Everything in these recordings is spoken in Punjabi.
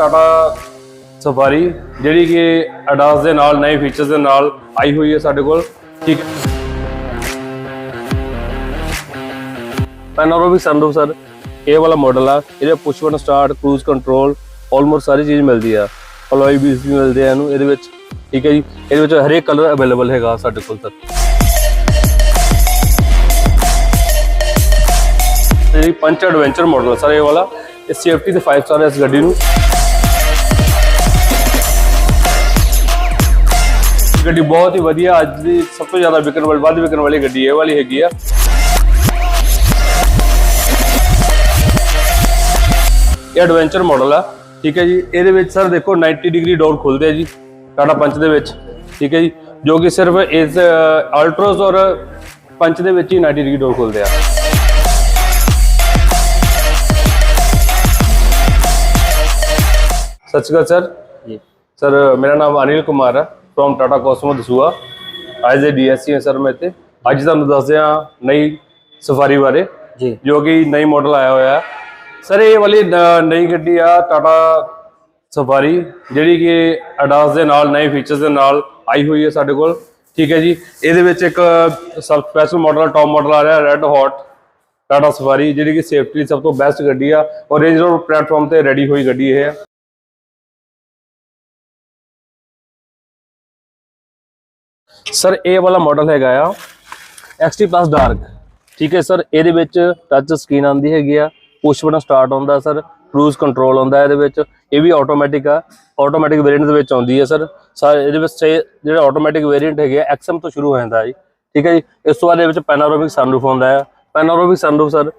ਟਾਟਾ ਸਫਾਰੀ, ਜਿਹੜੀ ਕਿ ਅਡਾਸ ਦੇ ਨਾਲ, ਨਵੇਂ ਫੀਚਰਸ ਦੇ ਨਾਲ ਆਈ ਹੋਈ ਹੈ ਸਾਡੇ ਕੋਲ। ਠੀਕ ਹੈ। Panoramic sunroof sir. ਇਹ ਵਾਲਾ ਮਾਡਲ ਆ। ਇਹਦੇ push button start cruise control almost ਸਾਰੀ ਚੀਜ਼ ਮਿਲਦੀ ਆ। ਅਲੋਈ ਵੀਲਸ ਵੀ ਮਿਲਦੇ ਆ ਇਹਨੂੰ, ਇਹਦੇ ਵਿੱਚ। ਠੀਕ ਹੈ ਜੀ। ਇਹਦੇ ਵਿੱਚ ਹਰੇਕ ਕਲਰ ਅਵੇਲੇਬਲ ਹੈਗਾ ਸਾਡੇ ਕੋਲ, ਸਰ। ਇਹ ਪੰਚ ਐਡਵੈਂਚਰ ਮਾਡਲ ਸਰ, ਇਹ ਵਾਲਾ। ਇਹ ਸੇਫਟੀ ਤੇ 5 ਸਟਾਰ ਹੈ ਇਸ ਗੱਡੀ ਨੂੰ। ਗੱਡੀ ਬਹੁਤ ਹੀ ਵਧੀਆ ਅੱਜ ਦੀ ਸਭ ਤੋਂ ਜ਼ਿਆਦਾ ਵਿਕਣ ਵਾਲੀ ਵੱਧ ਵਿਕਣ ਵਾਲੀ ਗੱਡੀ ਇਹ ਵਾਲੀ ਹੈਗੀ ਆ। ਇਹ ਐਡਵੈਂਚਰ ਮਾਡਲ ਆ ਠੀਕ ਹੈ ਜੀ। ਇਹਦੇ ਵਿੱਚ ਸਰ ਦੇਖੋ 90 ਡਿਗਰੀ ਡੋਰ ਖੁੱਲਦੇ ਆ ਜੀ ਟਾਟਾ ਪੰਚ ਦੇ ਵਿੱਚ ਠੀਕ ਹੈ ਜੀ। ਜੋ ਕਿ ਸਿਰਫ ਇਸ ਅਲਟ੍ਰੋਸ ਔਰ ਪੰਚ ਦੇ ਵਿੱਚ ਹੀ 90 ਡਿਗਰੀ ਡੋਰ ਖੁੱਲਦੇ ਆ। ਸਤਿ ਸ਼੍ਰੀ ਅਕਾਲ ਸਰ ਜੀ। ਸਰ ਮੇਰਾ ਨਾਮ ਅਨਿਲ ਕੁਮਾਰ ਹੈ from Tata Cosmo Dasuya as a DSC sir ਮੈਂ ਤੇ ਅੱਜ ਤੁਹਾਨੂੰ ਦੱਸਦੇ ਹਾਂ ਨਈ ਸਫਾਰੀ ਬਾਰੇ ਜੀ ਜੋ ਕਿ ਨਈ ਮਾਡਲ ਆਇਆ ਹੋਇਆ ਹੈ ਸਰ ਇਹ ਵਾਲੀ ਨਈ ਗੱਡੀ ਆ ਟਾਟਾ ਸਫਾਰੀ ਜਿਹੜੀ ਕਿ ਅਡਾਸ ਦੇ ਨਾਲ ਨਵੇਂ ਫੀਚਰਸ ਦੇ ਨਾਲ ਆਈ ਹੋਈ ਹੈ ਸਾਡੇ ਕੋਲ ਠੀਕ ਹੈ ਜੀ ਇਹਦੇ ਵਿੱਚ ਇੱਕ sub special model top model ਆ ਰਿਹਾ ਰੈੱਡ ਹੌਟ ਟਾਟਾ ਸਫਾਰੀ ਜਿਹੜੀ ਕਿ ਸੇਫਟੀ ਲਈ ਸਭ ਤੋਂ ਬੈਸਟ ਗੱਡੀ ਆ ਔਰ ਰੇਂਜ ਰੋਵਰ ਪਲੇਟਫਾਰਮ ਤੇ ਰੈਡੀ ਹੋਈ ਗੱਡੀ ਇਹ ਹੈ ਸਰ, ਇਹ ਵਾਲਾ ਮਾਡਲ ਹੈਗਾ ਆ XT ਪਲੱਸ ਡਾਰਕ ਠੀਕ ਹੈ ਸਰ, ਇਹਦੇ ਵਿੱਚ ਟੱਚ ਸਕਰੀਨ ਆਉਂਦੀ ਹੈਗੀ ਆ ਪੁਸ਼ ਬਟਨ ਸਟਾਰਟ ਹੁੰਦਾ ਸਰ ਕਰੂਜ਼ ਕੰਟਰੋਲ ਆਉਂਦਾ ਇਹਦੇ ਵਿੱਚ, ਇਹ ਵੀ ਆਟੋਮੈਟਿਕ ਆ ਆਟੋਮੈਟਿਕ ਵੇਰੀਐਂਟ ਦੇ ਵਿੱਚ ਆਉਂਦੀ ਹੈ ਸਰ। ਸਰ, ਇਹਦੇ ਵਿੱਚ ਛੇ ਜਿਹੜਾ ਆਟੋਮੈਟਿਕ ਵੇਰੀਐਂਟ ਹੈਗੇ ਆ XM ਤੋਂ ਸ਼ੁਰੂ ਹੋ ਜਾਂਦਾ ਜੀ। ਠੀਕ ਹੈ ਜੀ, ਇਸ ਤੋਂ ਬਾਅਦ ਇਹਦੇ ਵਿੱਚ ਪੈਨਾਰੋਮਿਕ ਸਨਰੂਫ ਆਉਂਦਾ ਹੈ ਪੈਨਾਰੋਮਿਕ ਸਨਰੂਫ ਸਰ,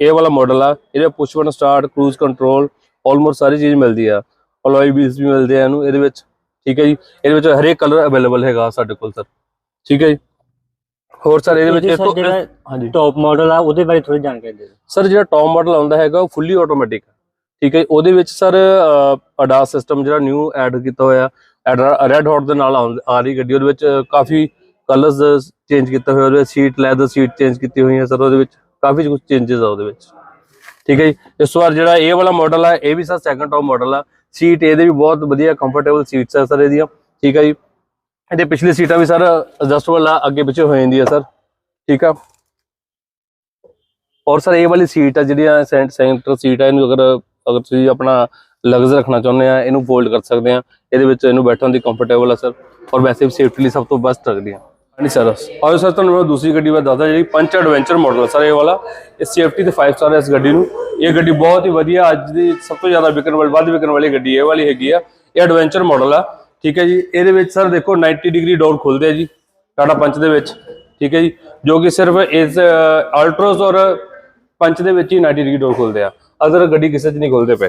ਇਹ ਵਾਲਾ ਮਾਡਲ ਆ, ਇਹਦੇ push button start cruise control almost ਸਾਰੀ ਚੀਜ਼ ਮਿਲਦੀ ਆ। ਅਲੋਈ ਵੀਲਸ ਵੀ ਮਿਲਦੇ ਆ ਇਹਨੂੰ, ਇਹਦੇ ਵਿੱਚ। ਠੀਕ ਹੈ ਜੀ, ਇਹਦੇ ਵਿੱਚ ਹਰੇਕ ਕਲਰ ਅਵੇਲੇਬਲ ਹੈਗਾ ਸਾਡੇ ਕੋਲ ਸਰ। ਠੀਕ ਹੈ ਜੀ। ਹੋਰ ਸਰ ਇਹਦੇ ਵਿੱਚ ਇਸ ਤੋਂ ਹਾਂਜੀ। ਟੌਪ ਮਾਡਲ ਆ ਉਹਦੇ ਬਾਰੇ ਥੋੜੀ ਜਾਣਕਾਰੀ ਦੇ ਦਿਓ। ਸਰ ਜਿਹੜਾ ਟੌਪ ਮਾਡਲ ਆਉਂਦਾ ਹੈਗਾ ਉਹ ਫੁੱਲੀ ਆਟੋਮੈਟਿਕ ਠੀਕ ਹੈ। ਉਹਦੇ ਵਿੱਚ ਸਰ ਅਡਾਸ ਸਿਸਟਮ ਜਿਹੜਾ ਨਿਊ ਐਡ ਕੀਤਾ ਹੋਇਆ ਰੈੱਡ ਹੌਟ ਦੇ ਨਾਲ ਆ ਰਹੀ ਗੱਡੀ ਉਹਦੇ ਵਿੱਚ ਕਾਫੀ ਕਲਰਸ ਚੇਂਜ ਕੀਤੇ ਹੋਏ ਉਹਦੇ ਸੀਟ ਲੈਦਰ ਸੀਟ ਚੇਂਜ ਕੀਤੀ ਹੋਈ ਹੈ ਸਰ ਉਹਦੇ ਵਿੱਚ ਕਾਫੀ ਕੁਝ ਚੇਂਜਸ ਆ ਉਹਦੇ ਵਿੱਚ। ਠੀਕ ਹੈ ਜੀ ਇਸ ਵਾਰ ਜਿਹੜਾ ਇਹ ਵਾਲਾ ਮਾਡਲ ਆ ਇਹ ਵੀ ਸਰ ਸੈਕੰਡ ਟੌਪ ਮਾਡਲ ਆ। ਸੀਟ ਇਹਦੇ ਵੀ ਬਹੁਤ ਵਧੀਆ ਕੰਫਰਟੇਬਲ ਸੀਟਸ ਆ ਸਰ ਇਹਦੀਆਂ। ਠੀਕ ਹੈ ਜੀ ਇਹਦੇ ਪਿਛਲੀ ਸੀਟਾਂ ਵੀ ਸਰ ਐਡਜਸਟੇਬਲ ਆ ਅੱਗੇ ਪਿੱਛੇ ਹੋ ਜਾਂਦੀ ਆ ਸਰ। ਠੀਕ ਆ। ਔਰ ਸਰ ਇਹ ਵਾਲੀ ਸੀਟ ਆ ਜਿਹੜੀ ਸੈਂਟ ਸੈਂਟਰ ਸੀਟ ਆ, ਇਹਨੂੰ ਅਗਰ ਅਗਰ ਤੁਸੀਂ ਆਪਣਾ ਲਗਜ਼ ਰੱਖਣਾ ਚਾਹੁੰਦੇ ਆ, ਇਹਨੂੰ ਫੋਲਡ ਕਰ ਸਕਦੇ ਆ। ਇਹਦੇ ਵਿੱਚ ਇਹਨੂੰ ਬੈਠਣ ਦੀ ਕੰਫਰਟੇਬਲ ਆ ਸਰ। ਔਰ ਵੈਸੇ ਵੀ ਸੇਫਟੀ ਲਈ ਸਭ ਤੋਂ ਬੈਸਟ ਲੱਗਦੀ ਆ। ਹਾਂਜੀ ਸਰ ਔਰ ਸਰ, ਤੁਹਾਨੂੰ ਮੈਂ ਦੂਸਰੀ ਗੱਡੀ ਬਾਰੇ ਦੱਸਦਾ, ਜਿਹੜੀ ਪੰਚ ਐਡਵੈਂਚਰ ਮਾਡਲ ਸਰ, ਇਹ ਵਾਲਾ। ਇਹ ਸੇਫਟੀ ਤੇ 5 ਸਟਾਰ ਹੈ ਇਸ ਗੱਡੀ ਨੂੰ। ਇਹ ਗੱਡੀ ਬਹੁਤ ਹੀ ਵਧੀਆ, ਅੱਜ ਦੀ ਸਭ ਤੋਂ ਜ਼ਿਆਦਾ ਵਿਕਣ ਵਾਲੀ, ਵੱਧ ਵਿਕਣ ਵਾਲੀ ਗੱਡੀ ਇਹ ਵਾਲੀ ਹੈਗੀ ਆ। ਇਹ ਐਡਵੈਂਚਰ ਮਾਡਲ ਆ। ਠੀਕ ਹੈ ਜੀ? ਇਹਦੇ ਵਿੱਚ ਸਰ ਦੇਖੋ 90 ਡਿਗਰੀ ਡੋਰ ਖੁੱਲਦੇ ਆ ਜੀ, ਟਾਟਾ ਪੰਚ ਦੇ ਵਿੱਚ, ਠੀਕ ਹੈ ਜੀ? ਜੋ ਕਿ ਸਿਰਫ ਇਸ ਅਲਟਰੋਸ ਔਰ ਪੰਚ ਦੇ ਵਿੱਚ ਹੀ 90 ਡਿਗਰੀ ਡੋਰ ਖੁੱਲਦੇ ਆ। ਅਦਰ ਗੱਡੀ ਕਿਸੇ 'ਚ ਨਹੀਂ ਖੁੱਲਦੇ ਪਏ।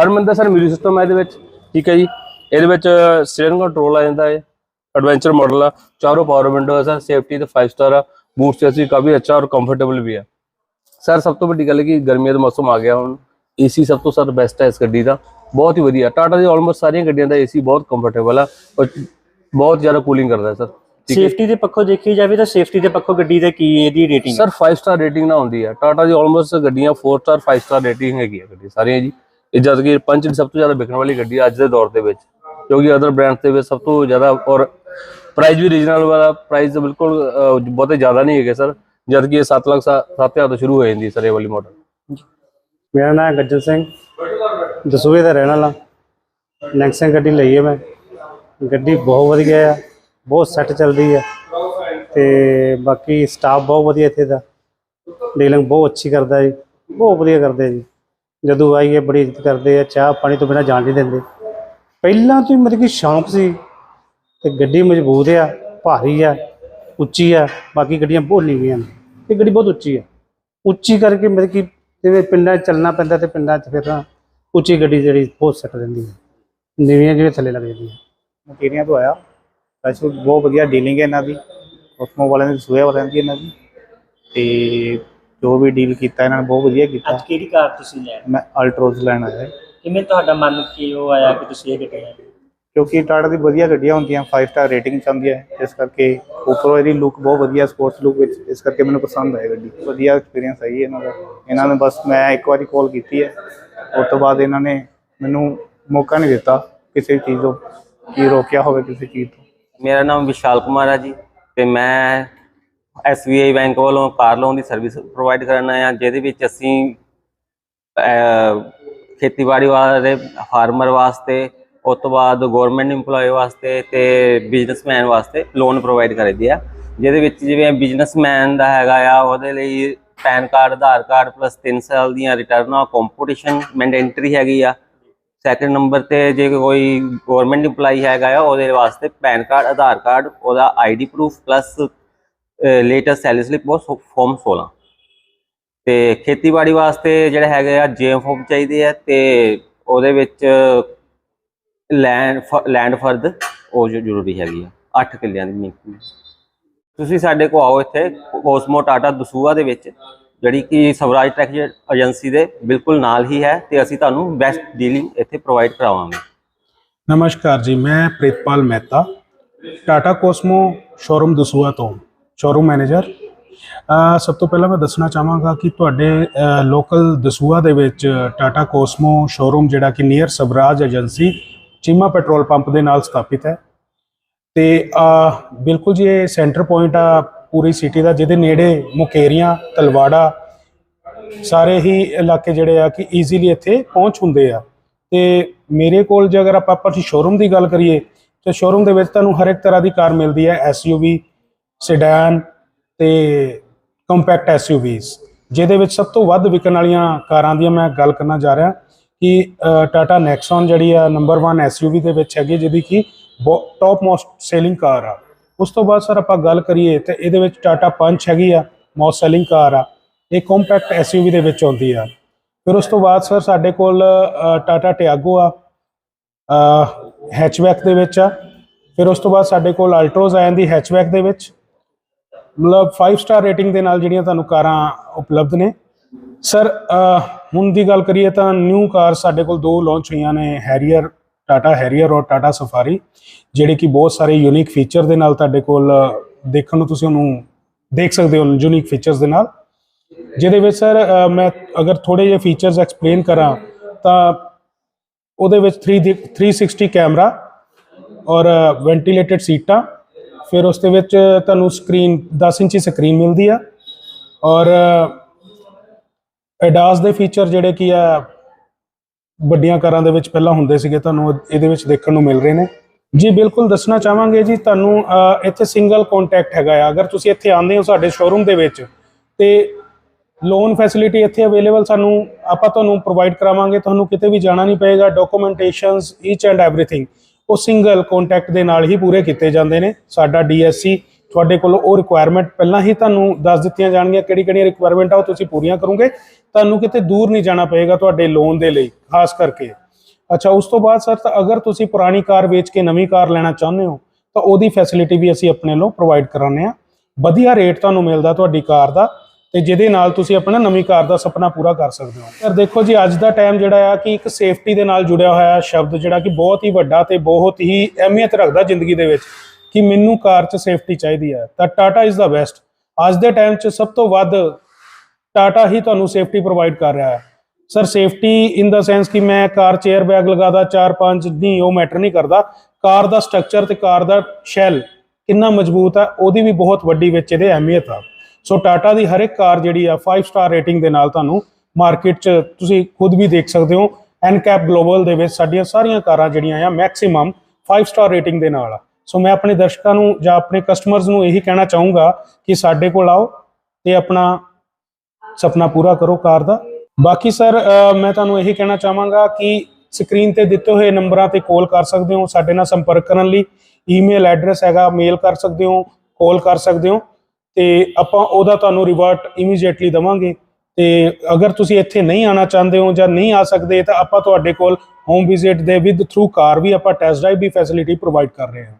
ਹਰਮੰਦਰ ਸਰ ਮਿਊਜ਼ਿਕ ਸਿਸਟਮ ਹੈ ਇਹਦੇ ਵਿੱਚ, ਠੀਕ ਹੈ ਜੀ? ਇਹਦੇ ਵਿੱਚ ਸਟੀਅਰਿੰਗ ਕੰਟਰੋਲ ਆ ਜਾਂਦਾ ਹੈ ਐਡਵੈਂਚਰ ਮਾਡਲ ਆ। ਚਾਰੋਂ ਪਾਵਰ ਵਿੰਡੋ ਆ ਸਰ ਸੇਫਟੀ ਤੇ 5 ਸਟਾਰ ਆ। ਬੂਟ ਸਪੇਸ ਵੀ ਕਾਫੀ ਅੱਛਾ ਔਰ ਕੰਫਰਟੇਬਲ ਵੀ ਆ। ਸਰ ਸਭ ਤੋਂ ਵੱਡੀ ਗੱਲ ਹੈ ਕਿ ਗਰਮੀਆਂ ਦਾ ਮੌਸਮ ਆ ਗਿਆ ਹੁਣ। ਏਸੀ ਸਭ ਤੋਂ ਸਰ ਬੈਸਟ ਹੈ ਇਸ ਗੱਡੀ ਦਾ। ਬਹੁਤ ਹੀ ਵਧੀਆ। ਟਾਟਾ ਦੀ ਆਲਮੋਸਟ ਸਾਰੀਆਂ ਗੱਡੀਆਂ ਦਾ ਏਸੀ ਬਹੁਤ ਕੰਫਰਟੇਬਲ ਆ ਔਰ ਬਹੁਤ ਜ਼ਿਆਦਾ ਕੂਲਿੰਗ ਕਰਦਾ ਹੈ ਸਰ ਸੇਫਟੀ ਦੇ ਪੱਖੋਂ ਦੇਖੀ ਜਾਵੇ ਤਾਂ ਸੇਫਟੀ ਦੇ ਪੱਖੋਂ ਗੱਡੀ ਦਾ ਕੀ ਇਹਦੀ ਰੇਟਿੰਗ ਸਰ 5 ਸਟਾਰ ਰੇਟਿੰਗ ਨਾ ਹੁੰਦੀ ਹੈ ਟਾਟਾ ਦੀ ਆਲਮੋਸਟ ਗੱਡੀਆਂ 4 ਸਟਾਰ 5 ਸਟਾਰ ਰੇਟਿੰਗ ਹੈਗੀ ਗੱਡੀ ਸਾਰੀਆਂ ਜੀ। ਇਹ ਜਦ ਕਿ ਪੰਚ ਦੀ ਸਭ ਤੋਂ ਜ਼ਿਆਦਾ ਵਿਕਣ ਵਾਲੀ ਗੱਡੀ ਅੱਜ ਦੇ ਦੌਰ ਦੇ ਵਿੱਚ। ਕਿਉਂਕਿ ਅਦਰ ਬ੍ਰਾਂਡਸ ਦੇ ਵਿੱਚ ਸਭ ਤੋਂ ਜ਼ਿਆਦਾ ਔਰ ਪ੍ਰਾਈਸ ਵੀ ਰੀਜਨਲ ਵਾਲਾ ਪ੍ਰਾਈਸ ਬਿਲਕੁਲ ਬਹੁਤੇ ਜ਼ਿਆਦਾ ਨਹੀਂ ਹੈਗੇ ਸਰ। ਜਦ ਕਿ ਇਹ 7 ਲੱਖ 7000 ਤੋਂ ਸ਼ੁਰੂ ਹੋ ਜਾਂਦੀ ਸਰ ਇਹ ਵਾਲੀ ਮਾਡਲ ਮੇਰਾ ਨਾਮ ਗੱਜਨ ਸਿੰਘ। ਦਸੂਹੇ ਦਾ ਰਹਿਣ ਵਾਲਾ। ਨੈਕਸਨ ਗੱਡੀ ਲਈ ਹੈ ਮੈਂ। ਗੱਡੀ ਬਹੁਤ ਵਧੀਆ ਆ, ਬਹੁਤ ਸੈੱਟ ਚੱਲਦੀ ਆ। ਤੇ ਬਾਕੀ ਸਟਾਫ ਬਹੁਤ ਵਧੀਆ ਇੱਥੇ ਦਾ। ਡੀਲਿੰਗ ਬਹੁਤ ਅੱਛੀ ਕਰਦਾ ਜੀ, ਬਹੁਤ ਵਧੀਆ ਕਰਦੇ ਜੀ। ਜਦੋਂ ਆਈਏ ਬੜੀ ਇੱਜ਼ਤ ਕਰਦੇ ਆ, ਚਾਹ ਪਾਣੀ ਤੋਂ ਬਿਨਾ ਜਾਣ ਨਹੀਂ ਦਿੰਦੇ। ਪਹਿਲਾਂ ਤੋਂ ਹੀ ਮਤਲਬ ਕਿ ਸ਼ੌਂਕ ਸੀ ਤੇ ਗੱਡੀ ਮਜ਼ਬੂਤ ਆ, ਭਾਰੀ ਆ, ਉੱਚੀ ਆ, ਬਾਕੀ ਗੱਡੀਆਂ ਬਹੁਤ ਨੀਵੀਆਂ ਨੇ। ਇਹ ਗੱਡੀ ਬਹੁਤ ਉੱਚੀ ਆ। ਉੱਚੀ ਕਰਕੇ ਮਤਲਬ ਕਿ ਜਿਵੇਂ ਪਿੰਡਾਂ 'ਚ ਚੱਲਣਾ ਪੈਂਦਾ ਤੇ ਪਿੰਡਾਂ 'ਚ ਫਿਰਨਾ ਉੱਚੀ ਗੱਡੀ ਜਿਹੜੀ ਬਹੁਤ ਸੈੱਟ ਰਹਿੰਦੀ ਹੈ। ਨੀਵੀਆਂ ਜਿਵੇਂ ਥੱਲੇ ਲੱਗ ਜਾਂਦੀਆਂ ਮਕੇਰੀਆਂ ਤੋਂ ਆਇਆ। ਵੈਸੇ ਬਹੁਤ ਵਧੀਆ ਡੀਲਿੰਗ ਹੈ ਇਹਨਾਂ ਦੀ। ਉਸਮੋ ਵਾਲਿਆਂ ਦੀ ਸੂਏ ਵਾਲਿਆਂ ਦੀ ਇਹਨਾਂ ਦੀ। ਤੇ ਜੋ ਵੀ ਡੀਲ ਕੀਤਾ ਇਹਨਾਂ ਨੇ ਬਹੁਤ ਵਧੀਆ ਕੀਤਾ। ਅੱਜ ਕਿਹੜੀ ਕਾਰ ਤੁਸੀਂ ਲੈ ਮੈਂ ਅਲਟਰੋਜ਼ ਲੈਣ ਆਇਆ। ਕਿਵੇਂ ਤੁਹਾਡਾ ਮਨ ਕੀ ਉਹ ਆਇਆ ਕਿ ਤੁਸੀਂ ਇਹ ਗੱਡੀ ਲੈ ਕਿਉਂਕਿ ਟਾਟਾ ਦੀ ਵਧੀਆ ਗੱਡੀਆਂ ਹੁੰਦੀਆਂ 5 ਸਟਾਰ ਰੇਟਿੰਗ ਚਾਹੁੰਦੀ ਹੈ ਇਸ ਕਰਕੇ ਉੱਪਰੋਂ ਇਹਦੀ ਲੁੱਕ ਬਹੁਤ ਵਧੀਆ ਸਪੋਰਟਸ ਲੁੱਕ ਵਿੱਚ। ਇਸ ਕਰਕੇ ਮੈਨੂੰ ਪਸੰਦ ਆਈ ਗੱਡੀ। ਵਧੀਆ ਐਕਸਪੀਰੀਅੰਸ ਆਈ ਇਹਨਾਂ ਦਾ। ਇਹਨਾਂ ਨੇ ਬਸ ਮੈਂ ਇੱਕ ਵਾਰੀ ਕਾਲ ਕੀਤੀ ਹੈ। ਉਸ ਤੋਂ ਬਾਅਦ ਇਹਨਾਂ ਨੇ ਮੈਨੂੰ ਮੌਕਾ ਨਹੀਂ ਦਿੱਤਾ ਕਿਸੇ ਚੀਜ਼ ਤੋਂ, ਕੀ ਰੋਕਿਆ ਹੋਵੇ ਕਿਸੇ ਚੀਜ਼ ਤੋਂ। ਮੇਰਾ ਨਾਮ ਵਿਸ਼ਾਲ ਕੁਮਾਰ ਹੈ ਜੀ, ਤੇ ਮੈਂ SBI ਬੈਂਕ ਵੱਲੋਂ ਕਾਰ ਲੋਨ ਦੀ ਸਰਵਿਸ ਪ੍ਰੋਵਾਈਡ ਕਰਨਾ ਹੈ ਜਿਹਦੇ ਵਿੱਚ ਅਸੀਂ ਖੇਤੀਬਾੜੀ ਵਾਲੇ ਫਾਰਮਰ ਵਾਸਤੇ, ਉਸ ਤੋਂ ਬਾਅਦ ਗਵਰਨਮੈਂਟ EMPLOYE ਵਾਸਤੇ ਤੇ ਬਿਜ਼ਨਸਮੈਨ ਵਾਸਤੇ ਲੋਨ ਪ੍ਰੋਵਾਈਡ ਕਰਦੇ ਆ। ਜਿਹਦੇ ਵਿੱਚ ਜਿਵੇਂ ਬਿਜ਼ਨਸਮੈਨ ਦਾ ਹੈਗਾ ਆ, ਉਹਦੇ ਲਈ PAN card, Aadhaar card plus 3 ਸਾਲ ਦੀਆਂ ਰਿਟਰਨਾਂ ਆ ਕੰਪੀਟੀਸ਼ਨ ਮੈਂਡੇਟਰੀ ਹੈਗੀ ਆ। ਸੈਕੰਡ ਨੰਬਰ ਤੇ ਜੇ ਕੋਈ ਗਵਰਨਮੈਂਟ EMPLOYE ਹੈਗਾ ਆ, ਉਹਦੇ ਵਾਸਤੇ ਪੈਨ ਕਾਰਡ, ਆਧਾਰ ਕਾਰਡ, ਉਹਦਾ ID proof plus latest salary slip ਉਹ ਫਾਰਮ 16 ਤੇ ਖੇਤੀਬਾੜੀ ਵਾਸਤੇ ਜਿਹੜੇ ਹੈਗੇ ਆ ਜੇਮ ਫਾਰਮ ਚਾਹੀਦੇ ਆ ਤੇ ਉਹਦੇ ਵਿੱਚ ਲੈਂਡ ਲੈਂਡ ਫਰਦ ਉਹ ਜੋ, ਜ਼ਰੂਰੀ ਹੈਗੀ ਆ। 8 ਕਿੱਲਿਆਂ ਦੀ ਮਿੰਕ ਤੁਸੀਂ ਸਾਡੇ ਕੋਲ ਆਓ ਇੱਥੇ ਕੋਸਮੋ ਟਾਟਾ ਦਸੂਆ ਦੇ ਵਿੱਚ, ਜਿਹੜੀ ਕਿ ਸਵਰਾਜ ਟਰੈਕ ਏਜੰਸੀ ਦੇ ਬਿਲਕੁਲ ਨਾਲ ਹੀ ਹੈ ਤੇ ਅਸੀਂ ਤੁਹਾਨੂੰ ਬੈਸਟ ਡੀਲਿੰਗ ਇੱਥੇ ਪ੍ਰੋਵਾਈਡ ਕਰਾਵਾਂਗੇ। ਨਮਸਕਾਰ ਜੀ, ਮੈਂ ਪ੍ਰਿਤਪਾਲ ਮਹਿਤਾ ਟਾਟਾ ਕੋਸਮੋ ਸ਼ੋਰੂਮ ਦਸੂਆ ਤੋਂ ਸ਼ੋਰੂਮ ਮੈਨੇਜਰ ਸਭ ਤੋਂ ਪਹਿਲਾਂ ਮੈਂ ਦੱਸਣਾ ਚਾਹਾਂਗਾ ਕਿ ਤੁਹਾਡੇ ਲੋਕਲ ਦਸੂਆ ਦੇ ਵਿੱਚ ਟਾਟਾ ਕੋਸਮੋ ਸ਼ੋਰੂਮ ਜਿਹੜਾ ਕਿ near Swaraj agency, Cheema petrol pump ਦੇ ਨਾਲ ਸਥਾਪਿਤ ਹੈ। ਤੇ ਅ, ਬਿਲਕੁਲ ਜੀ ਇਹ ਸੈਂਟਰ ਪੁਆਇੰਟ ਆ ਪੂਰੀ ਸਿਟੀ ਦਾ ਜਿਹਦੇ ਨੇੜੇ ਮੁਕੇਰੀਆਂ ਤਲਵਾੜਾ ਸਾਰੇ ਹੀ ਇਲਾਕੇ ਜਿਹੜੇ ਆ ਕਿ ਈਜ਼ੀਲੀ ਇੱਥੇ ਪਹੁੰਚ ਹੁੰਦੇ ਆ। ਤੇ ਮੇਰੇ ਕੋਲ ਜੇ ਅਗਰ ਆਪਾਂ ਆਪਾਂ ਸ਼ੋਰੂਮ ਦੀ ਗੱਲ ਕਰੀਏ ਤੇ ਸ਼ੋਰੂਮ ਦੇ ਵਿੱਚ ਤੁਹਾਨੂੰ ਹਰ ਇੱਕ ਤਰ੍ਹਾਂ ਦੀ ਕਾਰ ਮਿਲਦੀ ਹੈ ਐਸਯੂਵੀ ਸੈਡਾਨ ਤੇ ਕੰਪੈਕਟ ਐਸਯੂਵੀਜ਼ ਜਿਹਦੇ ਵਿੱਚ ਸਭ ਤੋਂ ਵੱਧ ਵਿਕਣ ਵਾਲੀਆਂ ਕਾਰਾਂ ਦੀ ਮੈਂ ਗੱਲ ਕਰਨਾ ਜਾ ਰਿਹਾ ਕਿ ਟਾਟਾ ਨੈਕਸਨ ਜਿਹੜੀ ਆ ਨੰਬਰ 1 ਐਸਯੂਵੀ ਦੇ ਵਿੱਚ ਹੈਗੀ ਜਿਹਦੀ ਕਿ ਟੌਪ ਮੋਸਟ ਸੇਲਿੰਗ ਕਾਰ ਆ। ਉਸ ਤੋਂ ਬਾਅਦ ਸਰ ਆਪਾਂ ਗੱਲ ਕਰੀਏ ਤੇ ਇਹਦੇ ਵਿੱਚ ਟਾਟਾ ਪੰਚ ਹੈਗੀ ਆ ਮੋਸਟ ਸੈਲਿੰਗ ਕਾਰ ਆ। ਇਹ ਕੰਪੈਕਟ ਐਸਯੂਵੀ ਦੇ ਵਿੱਚ ਆਉਂਦੀ ਆ। ਫਿਰ ਉਸ ਤੋਂ ਬਾਅਦ ਸਰ ਸਾਡੇ ਕੋਲ ਟਾਟਾ ਟਿਆਗੋ ਆ ਹੈਚਬੈਕ ਦੇ ਵਿੱਚ ਆ। ਫਿਰ ਉਸ ਤੋਂ ਬਾਅਦ ਸਾਡੇ ਕੋਲ ਅਲਟ੍ਰੋਜ਼ ਆ ਜਾਂਦੀ ਹੈਚਬੈਕ ਦੇ ਵਿੱਚ। ਮਤਲਬ 5 ਸਟਾਰ ਰੇਟਿੰਗ ਦੇ ਨਾਲ ਜਿਹੜੀਆਂ ਤੁਹਾਨੂੰ ਕਾਰਾਂ ਉਪਲਬਧ ਨੇ। ਸਰ ਹੁਣ ਦੀ ਗੱਲ ਕਰੀਏ ਤਾਂ ਨਿਊ ਕਾਰ ਸਾਡੇ ਕੋਲ ਦੋ ਲਾਂਚ ਹੋਈਆਂ ਨੇ ਹੈਰੀਅਰ ਟਾਟਾ ਹੈਰੀਅਰ ਔਰ ਟਾਟਾ ਸਫਾਰੀ ਜਿਹੜੇ ਕਿ ਬਹੁਤ ਸਾਰੇ ਯੂਨੀਕ ਫੀਚਰ ਦੇ ਨਾਲ ਤੁਹਾਡੇ ਕੋਲ ਦੇਖਣ ਨੂੰ ਤੁਸੀਂ ਉਹਨੂੰ ਦੇਖ ਸਕਦੇ ਹੋ ਯੂਨੀਕ ਫੀਚਰਸ ਦੇ ਨਾਲ। ਜਿਹਦੇ ਵਿੱਚ ਸਰ ਮੈਂ ਅਗਰ ਥੋੜੇ ਜਿਹੇ ਫੀਚਰਸ ਐਕਸਪਲੇਨ ਕਰਾਂ, ਤਾਂ ਉਹਦੇ ਵਿੱਚ 3 ਦੀ 360 ਕੈਮਰਾ ਔਰ ਵੈਂਟੀਲੇਟਡ ਸੀਟਾਂ ਫਿਰ ਉਸ ਦੇ ਵਿੱਚ ਤੁਹਾਨੂੰ ਸਕਰੀਨ 10 ਇੰਚੀ ਸਕਰੀਨ ਮਿਲਦੀ ਆ। ਔਰ ਐਡਾਸ ਦੇ ਫੀਚਰ ਜਿਹੜੇ ਕੀ ਆ ਵੱਡੀਆਂ ਕਾਰਾਂ ਦੇ ਵਿੱਚ ਪਹਿਲਾਂ ਹੁੰਦੇ ਸੀਗੇ, ਤੁਹਾਨੂੰ ਇਹਦੇ ਵਿੱਚ ਦੇਖਣ ਨੂੰ ਮਿਲ ਰਹੇ ਨੇ। ਜੀ, ਬਿਲਕੁਲ ਦੱਸਣਾ ਚਾਹਾਂਗੇ ਜੀ, ਤੁਹਾਨੂੰ ਇੱਥੇ ਸਿੰਗਲ ਕੰਟੈਕਟ ਹੈਗਾ ਆ। ਅਗਰ ਤੁਸੀਂ ਇੱਥੇ ਆਉਂਦੇ ਹੋ ਸਾਡੇ ਸ਼ੋਰੂਮ ਦੇ ਵਿੱਚ, ਤੇ ਲੋਨ ਫੈਸਿਲਿਟੀ ਇੱਥੇ ਅਵੇਲੇਬਲ ਸਾਨੂੰ, ਆਪਾਂ ਤੁਹਾਨੂੰ ਪ੍ਰੋਵਾਈਡ ਕਰਾਵਾਂਗੇ। ਤੁਹਾਨੂੰ ਕਿਤੇ ਵੀ ਜਾਣਾ ਨਹੀਂ ਪਏਗਾ ਡਾਕੂਮੈਂਟੇਸ਼ਨਸ ਈਚ ਐਂਡ ਐਵਰੀਥਿੰਗ ਉਹ ਸਿੰਗਲ ਕੰਟੈਕਟ ਦੇ ਨਾਲ ਹੀ ਪੂਰੇ ਕੀਤੇ ਜਾਂਦੇ ਨੇ। ਸਾਡਾ ਡੀਐਸਸੀ ਤੁਹਾਡੇ ਕੋਲ ਉਹ ਰਿਕੁਆਇਰਮੈਂਟ ਪਹਿਲਾਂ ਹੀ ਤੁਹਾਨੂੰ ਦੱਸ ਦਿੱਤੀਆਂ ਜਾਣਗੀਆਂ ਕਿਹੜੀ ਕਿਹੜੀਆਂ ਰਿਕੁਆਇਰਮੈਂਟ ਆ, ਉਹ ਤੁਸੀਂ ਪੂਰੀਆਂ ਕਰੋਗੇ। ਤੁਹਾਨੂੰ ਕਿਤੇ ਦੂਰ ਨਹੀਂ ਜਾਣਾ ਪਏਗਾ ਤੁਹਾਡੇ ਲੋਨ ਦੇ ਲਈ, ਖਾਸ ਕਰਕੇ। ਅੱਛਾ, ਉਸ ਤੋਂ ਬਾਅਦ ਸਰ, ਤਾਂ ਅਗਰ ਤੁਸੀਂ ਪੁਰਾਣੀ ਕਾਰ ਵੇਚ ਕੇ ਨਵੀਂ ਕਾਰ ਲੈਣਾ ਚਾਹੁੰਦੇ ਹੋ, ਤਾਂ ਉਹਦੀ ਫੈਸਿਲਿਟੀ ਵੀ ਅਸੀਂ ਆਪਣੇ ਵੱਲੋਂ ਪ੍ਰੋਵਾਈਡ ਕਰਾਉਂਦੇ ਆ ਵਧੀਆ ਰੇਟ ਤੁਹਾਨੂੰ ਮਿਲਦਾ ਤੁਹਾਡੀ ਕਾਰ ਦਾ, ਤੇ ਜਿਹਦੇ ਨਾਲ ਤੁਸੀਂ ਆਪਣਾ ਨਵੀਂ ਕਾਰ ਦਾ ਸੁਪਨਾ ਪੂਰਾ ਕਰ ਸਕਦੇ ਹੋ। ਸਰ ਦੇਖੋ ਜੀ, ਅੱਜ ਦਾ ਟਾਈਮ ਜਿਹੜਾ ਆ ਕਿ ਇੱਕ ਸੇਫਟੀ ਦੇ ਨਾਲ ਜੁੜਿਆ ਹੋਇਆ ਸ਼ਬਦ ਜਿਹੜਾ ਕਿ ਬਹੁਤ ਹੀ ਵੱਡਾ ਤੇ ਬਹੁਤ ਹੀ ਅਹਿਮੀਅਤ ਰੱਖਦਾ ਜ਼ਿੰਦਗੀ ਦੇ ਵਿੱਚ ਕਿ ਮੈਨੂੰ ਕਾਰ 'ਚ ਸੇਫਟੀ ਚਾਹੀਦੀ ਹੈ। ਤਾਂ ਟਾਟਾ ਇਜ਼ ਦਾ ਬੈਸਟ ਅੱਜ ਦੇ ਟਾਈਮ 'ਚ ਸਭ ਤੋਂ ਵੱਧ ਟਾਟਾ ਹੀ ਤੁਹਾਨੂੰ ਸੇਫਟੀ ਪ੍ਰੋਵਾਈਡ ਕਰ ਰਿਹਾ ਹੈ। Sir safety in the sense ਕਿ ਮੈਂ ਕਾਰ ਚੇਅਰ ਬੈਗ ਲਗਾਦਾ 4-5 ਨਹੀਂ, ਉਹ ਮੈਟਰ ਨਹੀਂ ਕਰਦਾ। ਕਾਰ ਦਾ ਸਟਰਕਚਰ ਤੇ ਕਾਰ ਦਾ ਸ਼ੈਲ ਕਿੰਨਾ ਮਜ਼ਬੂਤ ਹੈ, ਉਹਦੀ ਵੀ ਬਹੁਤ ਵੱਡੀ ਵਿੱਚ ਇਹਦੇ ਅਹਿਮੀਅਤ ਆ। ਸੋ ਟਾਟਾ ਦੀ ਹਰ ਇੱਕ ਕਾਰ ਜਿਹੜੀ ਆ 5 ਸਟਾਰ ਰੇਟਿੰਗ ਦੇ ਨਾਲ ਤੁਹਾਨੂੰ ਮਾਰਕੀਟ 'ਚ ਤੁਸੀਂ ਖੁਦ ਵੀ ਦੇਖ ਸਕਦੇ ਹੋ। ਐਨਕੈਪ ਗਲੋਬਲ ਦੇ ਵਿੱਚ ਸਾਡੀਆਂ ਸਾਰੀਆਂ ਕਾਰਾਂ ਜਿਹੜੀਆਂ ਆ ਮੈਕਸਿਮਮ 5 ਸਟਾਰ ਰੇਟਿੰਗ ਦੇ ਨਾਲ ਆ। ਸੋ ਮੈਂ ਆਪਣੇ ਦਰਸ਼ਕਾਂ ਨੂੰ ਜਾਂ ਆਪਣੇ ਕਸਟਮਰਸ ਨੂੰ ਇਹੀ ਕਹਿਣਾ ਚਾਹੂੰਗਾ ਕਿ ਸਾਡੇ ਕੋਲ ਆਓ ਤੇ ਆਪਣਾ ਸੁਪਨਾ ਪੂਰਾ ਕਰੋ ਕਾਰ ਦਾ। ਬਾਕੀ ਸਰ ਮੈਂ ਤੁਹਾਨੂੰ ਇਹੀ ਕਹਿਣਾ ਚਾਹਾਂਗਾ ਕਿ ਸਕਰੀਨ ਤੇ ਦਿੱਤੇ ਹੋਏ ਨੰਬਰਾਂ ਤੇ ਕਾਲ ਕਰ ਸਕਦੇ ਹੋ ਸਾਡੇ ਨਾਲ ਸੰਪਰਕ ਕਰਨ ਲਈ। ਈਮੇਲ ਐਡਰੈਸ ਹੈਗਾ, ਮੇਲ ਕਰ ਸਕਦੇ ਹੋ, ਕਾਲ ਕਰ ਸਕਦੇ ਹੋ। ਤੇ ਆਪਾਂ ਉਹਦਾ ਤੁਹਾਨੂੰ ਰਿਵਰਟ ਇਮੀਡੀਏਟਲੀ ਦਵਾਂਗੇ। ਤੇ ਅਗਰ ਤੁਸੀਂ ਇੱਥੇ ਨਹੀਂ ਆਣਾ ਚਾਹੁੰਦੇ ਹੋ ਜਾਂ ਨਹੀਂ ਆ ਸਕਦੇ, ਤਾਂ ਆਪਾਂ ਤੁਹਾਡੇ ਕੋਲ ਹੋਮ ਵਿਜ਼ਿਟ ਦੇ ਵਿਦ ਥਰੂ ਕਾਰ ਵੀ ਆਪਾਂ ਟੈਸਟ ਡਰਾਈਵ ਵੀ ਫੈਸਿਲਿਟੀ ਪ੍ਰੋਵਾਈਡ ਕਰ ਰਹੇ ਹਾਂ।